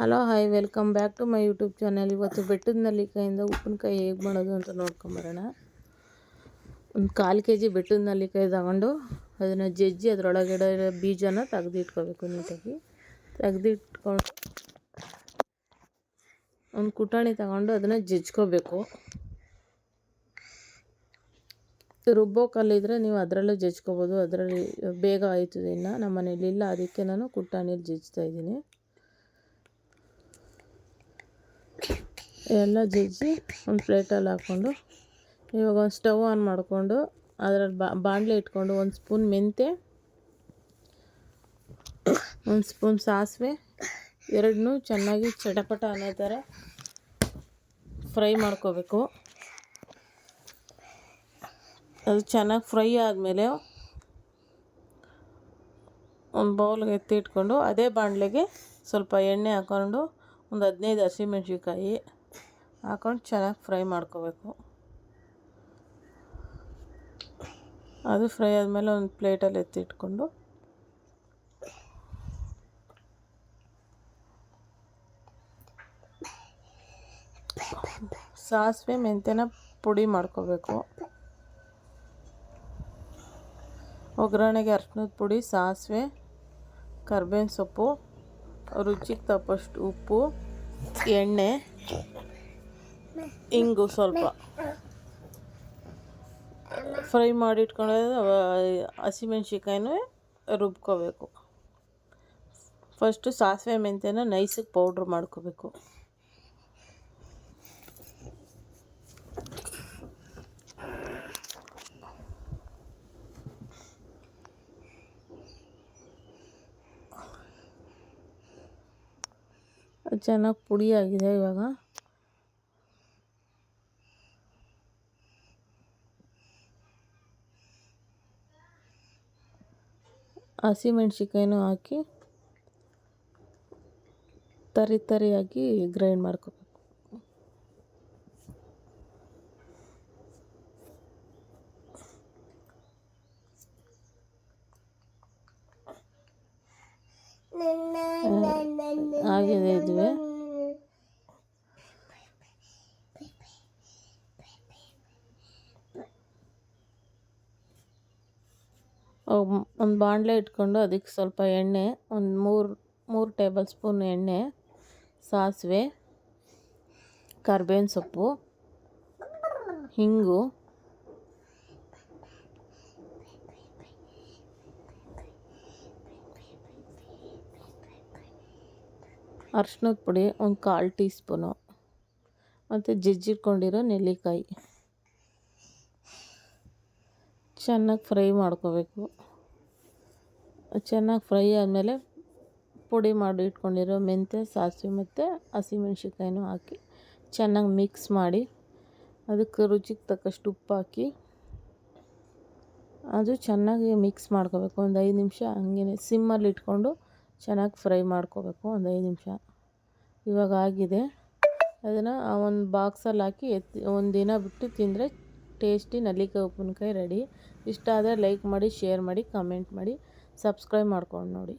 Hello, hi, welcome back to my YouTube channel. ಇವತ್ತು ಬೆಟ್ಟದ ನಲ್ಲಿಕಾಯಿಂದ ಉಪ್ಪಿನಕಾಯಿ ಹೇಗೆ ಮಾಡೋದು ಅಂತ ನೋಡ್ಕೊಂಬರೋಣ ಒಂದು ಕಾಲು ಕೆ ಜಿ ಬೆಟ್ಟದ ನಲ್ಲಿಕಾಯಿ ತಗೊಂಡು ಅದನ್ನು ಜಜ್ಜಿ ಅದರೊಳಗಡೆ ಬೀಜನ ತೆಗೆದಿಟ್ಕೋಬೇಕು ನೀಟಾಗಿ. ತೆಗೆದಿಟ್ಕೊಂಡು ಒಂದು ಕುಟಾಣಿ ತಗೊಂಡು ಅದನ್ನು ಜಜ್ಕೋಬೇಕು ರುಬ್ಬೋ ಕಲ್ಲಿದ್ರೆ ನೀವು ಅದರಲ್ಲೂ ಜಜ್ಕೋಬೋದು ಅದರಲ್ಲಿ ಬೇಗ ಆಯ್ತದೆ ಇನ್ನು. ನಮ್ಮ ಮನೇಲಿ ಇಲ್ಲ, ಅದಕ್ಕೆ ನಾನು ಕುಟ್ಟಾಣಿಯಲ್ಲಿ ಜಜ್ತಾ ಇದ್ದೀನಿ. ಎಲ್ಲ ಜಜ್ಜಿ ಒಂದು ಪ್ಲೇಟಲ್ಲಿ ಹಾಕ್ಕೊಂಡು ಇವಾಗ ಒಂದು ಸ್ಟವ್ ಆನ್ ಮಾಡಿಕೊಂಡು ಅದರಲ್ಲಿ ಬಾಣಲೆ ಇಟ್ಕೊಂಡು ಒಂದು ಸ್ಪೂನ್ ಮೆಂತೆ ಒಂದು ಸ್ಪೂನ್ ಸಾಸಿವೆ, ಎರಡನ್ನೂ ಚೆನ್ನಾಗಿ ಚಟಪಟ ಅನ್ನೋ ಥರ ಫ್ರೈ ಮಾಡ್ಕೋಬೇಕು. ಅದು ಚೆನ್ನಾಗಿ ಫ್ರೈ ಆದಮೇಲೆ ಒಂದು ಬೌಲ್ಗೆ ಎತ್ತಿ ಇಟ್ಕೊಂಡು ಅದೇ ಬಾಣಲೆಗೆ ಸ್ವಲ್ಪ ಎಣ್ಣೆ ಹಾಕ್ಕೊಂಡು ಒಂದು ಹದಿನೈದು ಹಸಿಮೆಣ್ಸಿನ್ಕಾಯಿ ಹಾಕೊಂಡು ಚೆನ್ನಾಗಿ ಫ್ರೈ ಮಾಡ್ಕೋಬೇಕು. ಅದು ಫ್ರೈ ಆದಮೇಲೆ ಒಂದು ಪ್ಲೇಟಲ್ಲಿ ಎತ್ತಿಟ್ಕೊಂಡು ಸಾಸಿವೆ ಮೆಂತ್ಯನ ಪುಡಿ ಮಾಡ್ಕೋಬೇಕು. ಒಗ್ಗರಣೆಗೆ ಅರ್ಶಿನದ ಪುಡಿ, ಸಾಸಿವೆ, ಕರ್ಬೇವಿನ ಸೊಪ್ಪು, ರುಚಿಗೆ ತಪ್ಪಷ್ಟು ಉಪ್ಪು, ಎಣ್ಣೆ ಇಂಗು ಸ್ವಲ್ಪ. ಫ್ರೈ ಮಾಡಿ ಹಸಿಮೆಣ್ಸಿಕಾಯಿನೂ ರುಬ್ಕೋಬೇಕು. ಫಸ್ಟು ಸಾಸಿವೆ ಮೆಂತ್ಯನ ನೈಸಿಗೆ ಪೌಡ್ರ್ ಮಾಡ್ಕೋಬೇಕು. ಚೆನ್ನಾಗಿ ಪುಡಿ ಆಗಿದೆ ಇವಾಗ. ಹಸಿಮೆಣ್ಸಿಕಾಯಿನೂ ಹಾಕಿ ತರಿ ತರಿಯಾಗಿ ಗ್ರೈಂಡ್ ಮಾಡ್ಕೋಬೇಕು ಆಗಿದೆ ಇದುವೆ ಒಂದು ಬಾಣಲೆ ಇಟ್ಕೊಂಡು ಅದಕ್ಕೆ ಸ್ವಲ್ಪ ಎಣ್ಣೆ, ಒಂದು ಮೂರು ಮೂರು ಟೇಬಲ್ ಸ್ಪೂನ್ ಎಣ್ಣೆ ಸಾಸಿವೆ, ಕರ್ಬೇವಿನ ಸೊಪ್ಪು, ಹಿಂಗು, ಅರ್ಶಿನದ ಪುಡಿ ಒಂದು ಕಾಲು ಟೀ ಸ್ಪೂನು ಮತ್ತು ಜಜ್ಜಿಟ್ಕೊಂಡಿರೋ ನೆಲ್ಲಿಕಾಯಿ. ಚೆನ್ನಾಗಿ ಫ್ರೈ ಮಾಡ್ಕೋಬೇಕು. ಚೆನ್ನಾಗಿ ಫ್ರೈ ಆದಮೇಲೆ ಪುಡಿ ಮಾಡಿ ಇಟ್ಕೊಂಡಿರೋ ಮೆಂತ್ಯ, ಸಾಸಿವೆ ಮತ್ತು ಹಸಿಮೆಣ್ಸಿನ್ಕಾಯಿನೂ ಹಾಕಿ ಚೆನ್ನಾಗಿ ಮಿಕ್ಸ್ ಮಾಡಿ ಅದಕ್ಕೆ ರುಚಿಗೆ ತಕ್ಕಷ್ಟು ಉಪ್ಪು ಹಾಕಿ ಅದು ಚೆನ್ನಾಗಿ ಮಿಕ್ಸ್ ಮಾಡ್ಕೋಬೇಕು. ಒಂದು ಐದು ನಿಮಿಷ ಹಂಗೇ ಸಿಮ್ಮಲ್ಲಿ ಇಟ್ಕೊಂಡು ಚೆನ್ನಾಗಿ ಫ್ರೈ ಮಾಡ್ಕೋಬೇಕು. ಒಂದು ಐದು ನಿಮಿಷ. ಇವಾಗ ಆಗಿದೆ. ಅದನ್ನು ಒಂದು ಬಾಕ್ಸಲ್ಲಿ ಹಾಕಿ ಎತ್ತಿ ಒಂದು ದಿನ ಬಿಟ್ಟು ತಿಂದರೆ ಟೇಸ್ಟಿ ನಲ್ಲಿಕಾಯಿ ಉಪ್ಪಿನಕಾಯಿ ರೆಡಿ ಇಷ್ಟ ಆದರೆ ಲೈಕ್ ಮಾಡಿ ಶೇರ್ ಮಾಡಿ ಕಮೆಂಟ್ ಮಾಡಿ ಸಬ್ಸ್ಕ್ರೈಬ್ ಮಾಡ್ಕೊಂಡು ನೋಡಿ.